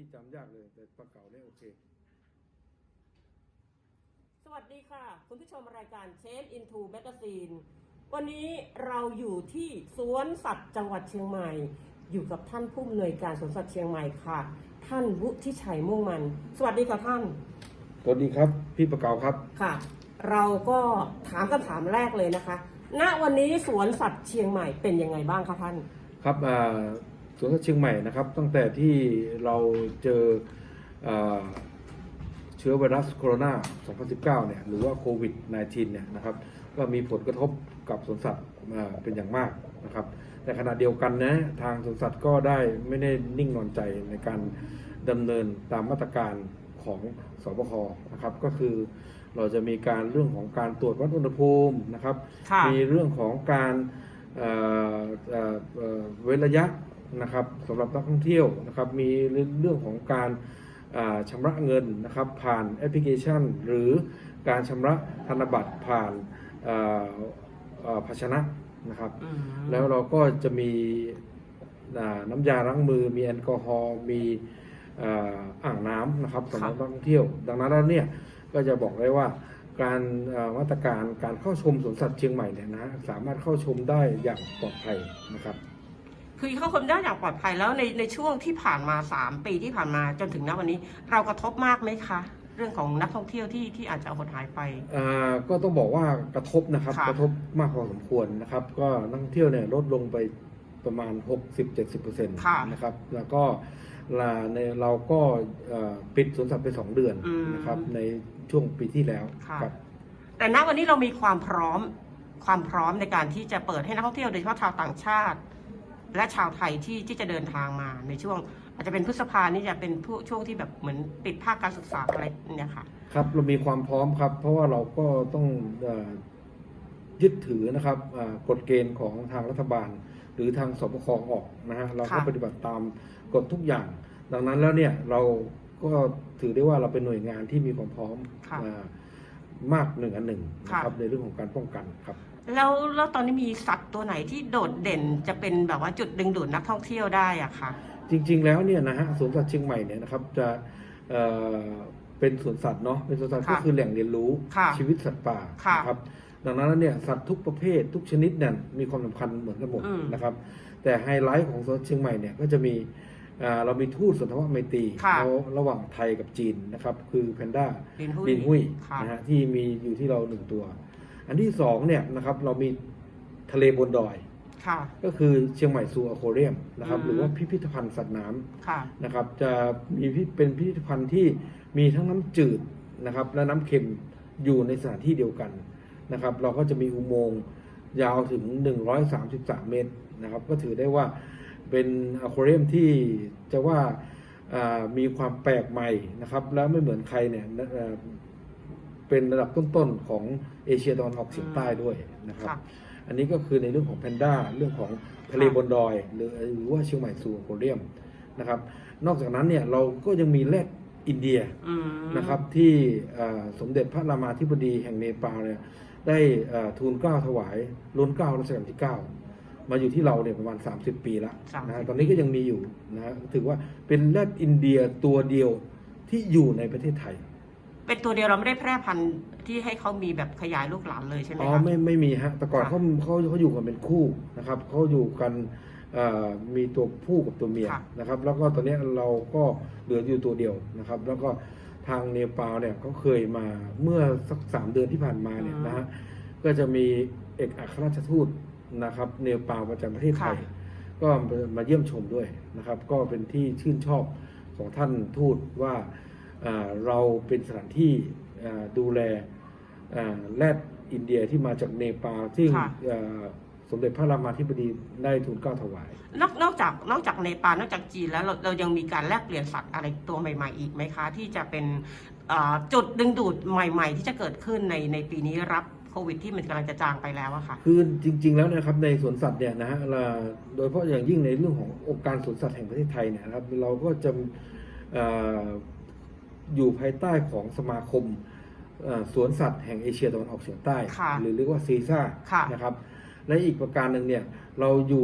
พี่จำยากเลย แต่ปลาเก๋าเนี่ยโอเค สวัสดีค่ะ คุณผู้ชมรายการเชฟอินทูแมกซีนวันนี้เราอยู่ที่สวนสัตว์จังหวัดเชียงใหม่ อยู่กับท่านผู้อำนวยการสวนสัตว์เชียงใหม่ค่ะ ท่านวุฒิชัยม่วงมัน สวัสดีค่ะท่าน สวัสดีครับ พี่ปลาเก๋าครับ ค่ะ เราก็ถามคำถามแรกเลยนะคะ ณวันนี้สวนสัตว์เชียงใหม่เป็นยังไงบ้างคะท่าน ครับอ่า สวนสัตว์เชียงใหม่นะครับ ตั้งแต่ที่เราเจออ่าเชื้อไวรัสโคโรนา 2019 เนี่ยหรือว่าโควิด -19 เนี่ยนะครับก็มีผลกระทบกับสวนสัตว์อ่าเป็นอย่างมากนะครับ แต่ขณะเดียวกันนะทางสวนสัตว์ก็ได้ไม่ได้นิ่งนอนใจในการดำเนินตามมาตรการของสบคนะครับ ก็คือเราจะมีการเรื่องของการตรวจวัดอุณหภูมินะครับค่ะมีเรื่องของการเอ่อเอ่อเอ่อเว้นระยะ นะครับสำหรับนักท่องเที่ยวนะครับมีเรื่องของการอ่าชำระเงินนะครับผ่านแอปพลิเคชัน หรือการชำระธนบัตรผ่านเอ่อเอ่อภาชนะนะครับอืมแล้วเราก็จะมีอ่าน้ำยาล้างมือ มีแอลกอฮอล์มีอ่าอ่างน้ำนะครับสำหรับนักท่องเที่ยว ดังนั้นแล้วเนี่ยก็จะบอกได้ว่าการอ่ามาตรการการเข้าชมสวนสัตว์เชียงใหม่เนี่ยนะสามารถเข้าชมได้อย่างปลอดภัยนะครับ คือเข้าคนได้อย่างปลอดภัยแล้วในในช่วงที่ผ่านมา 3 ปีที่ผ่านมาจนถึงณวันนี้ เรากระทบมากไหมคะ เรื่องของนักท่องเที่ยวที่ที่อาจจะหดหายไป อ่าก็ต้องบอกว่ากระทบนะครับ ค่ะ กระทบมากพอสมควรนะครับ ก็นักท่องเที่ยวเนี่ยลดลงไปประมาณ 60-70%นะครับ แล้วก็ลาในเราก็เอ่อปิดสวนสัตว์ไป 2 เดือนนะครับ ในช่วงปีที่แล้วค่ะ ครับ แต่ณวันนี้เรามีความพร้อมความพร้อมในการที่จะเปิดให้นักท่องเที่ยวโดยเฉพาะชาวต่างชาติ และชาวไทยที่ที่จะเดินทางมาในช่วง อาจจะเป็นพฤษภานี่จะเป็นผู้ช่วงที่แบบเหมือนปิดภาคการศึกษาอะไรเนี่ยค่ะ ครับเรามีความพร้อมครับ เพราะว่าเราก็ต้องเอ่อยึดถือนะครับอ่ากฎเกณฑ์ของทางรัฐบาล หรือทางสบคออกนะฮะเราก็ค่ะปฏิบัติตามกฎทุกอย่าง ดังนั้นแล้วเนี่ยเราก็ถือได้ว่าเราเป็นหน่วยงานที่มีความพร้อมค่ะอ่า มากหนึ่งอันหนึ่งนะครับในเรื่องของการป้องกันครับ แล้วแล้วตอนนี้มีสัตว์ตัวไหนที่โดดเด่นจะเป็นแบบว่าจุดดึงดูดนักท่องเที่ยวได้อะคะจริง ๆ แล้วเนี่ยนะฮะสวนสัตว์เชียงใหม่เนี่ยนะครับจะเอ่อเป็นสวนสัตว์เนาะเป็นสวนสัตว์ค่ะก็คือแหล่งเรียนรู้ค่ะชีวิตสัตว์ป่าค่ะนะครับดังนั้นแล้วเนี่ยสัตว์ทุกประเภททุกชนิดเนี่ยมีความสำคัญเหมือนกันหมดอืมนะครับ แต่ไฮไลท์ของสวนสัตว์เชียงใหม่เนี่ยก็จะมี เอ่อเรามีทูตสันทวไมตรีค่ะระระหว่างไทยกับจีนนะครับ คือแพนด้าลินหุยบินหุยค่ะนะฮะที่มีอยู่ที่เราหนึ่งตัว อันที่สองเนี่ยนะครับเรามีทะเลบนดอยค่ะก็คือเชียงใหม่ซูอโคเรียมนะครับอืมหรือว่าพิพิธภัณฑ์สัตว์น้ำค่ะนะครับ จะมีพิเป็นพิพิธภัณฑ์ที่มีทั้งน้ำจืดนะครับ และน้ำเค็มอยู่ในสถานที่เดียวกันนะครับ เราก็จะมีอุโมงค์ยาวถึง 133 เมตรนะครับ ก็ถือได้ว่า เป็นอควาเรียมที่จะว่าอ่ามีความแปลกใหม่นะครับ แล้วไม่เหมือนใครเนี่ยเอ่อเป็นระดับต้นๆของเอเชียตะวันออกเฉียงใต้ด้วยนะครับค่ะอันนี้ก็คือในเรื่องของแพนด้าเรื่องของทะเลบนดอย หรือหรือว่าเชียงใหม่ซูโคเรียมนะครับ นอกจากนั้นเนี่ยเราก็ยังมีแรดอินเดียอืมนะครับที่เอ่อสมเด็จพระรามาธิบดีแห่งเนปาลเนี่ยได้เอ่อทูลเกล้าถวายล้นเกล้ารัชกาลที่9 มาอยู่ที่เราเนี่ยประมาณ 30 ปีแล้วนะฮะตอนนี้ก็ยังมีอยู่นะฮะถือว่าเป็นแรดอินเดียตัวเดียวที่อยู่ในประเทศไทย เป็นตัวเดียวเราไม่ได้แพร่พันธุ์ที่ให้เขามีแบบขยายลูกหลานเลยใช่ไหมอ๋อคะไม่ไม่มีฮะแต่ก่อนค่ะเขาเขาเขาอยู่กันเป็นคู่นะครับเขาอยู่กันเอ่อมีตัวผู้กับตัวเมียค่ะนะครับ แล้วก็ตอนนี้เราก็เหลืออยู่ตัวเดียวนะครับ แล้วก็ทางเนปาลเนี่ยเขาเคยมาเมื่อสักสามเดือนที่ผ่านมาเนี่ยนะฮะก็จะมีเอกอัครราชทูต นะครับเนปาลประจำประเทศไทยก็มาเยี่ยมชมด้วยนะครับ ก็เป็นที่ชื่นชอบของท่านทูตว่าอ่าเราเป็นสถานที่อ่าดูแลอ่าแรดอินเดียที่มาจากเนปาลซึ่งค่ะอ่าสมเด็จพระรามาธิบดีได้ทูลเกล้าถวาย นอกนอกจากนอกจากเนปาลนอกจากจีนแล้วเราเรายังมีการแลกเปลี่ยนสัตว์อะไรตัวใหม่ ๆ อีกไหมคะ ที่จะเป็นอ่าจุดดึงดูดใหม่ ๆ ที่จะเกิดขึ้นในในปีนี้รับ โควิดที่มันกำลังจะจางไปแล้วอะค่ะ คือจริง ๆ แล้วนะครับในสวนสัตว์เนี่ยนะฮะเราโดยเฉพาะอย่างยิ่งในเรื่องขององค์การสวนสัตว์แห่งประเทศไทยเนี่ยนะครับเราก็จะเอ่ออยู่ภายใต้ของสมาคมเอ่อสวนสัตว์แห่งเอเชียตะวันออกเฉียงใต้ ค่ะหรือเรียกว่าซีซ่าค่ะ นะครับ และอีกประการหนึ่งเนี่ยเราอยู่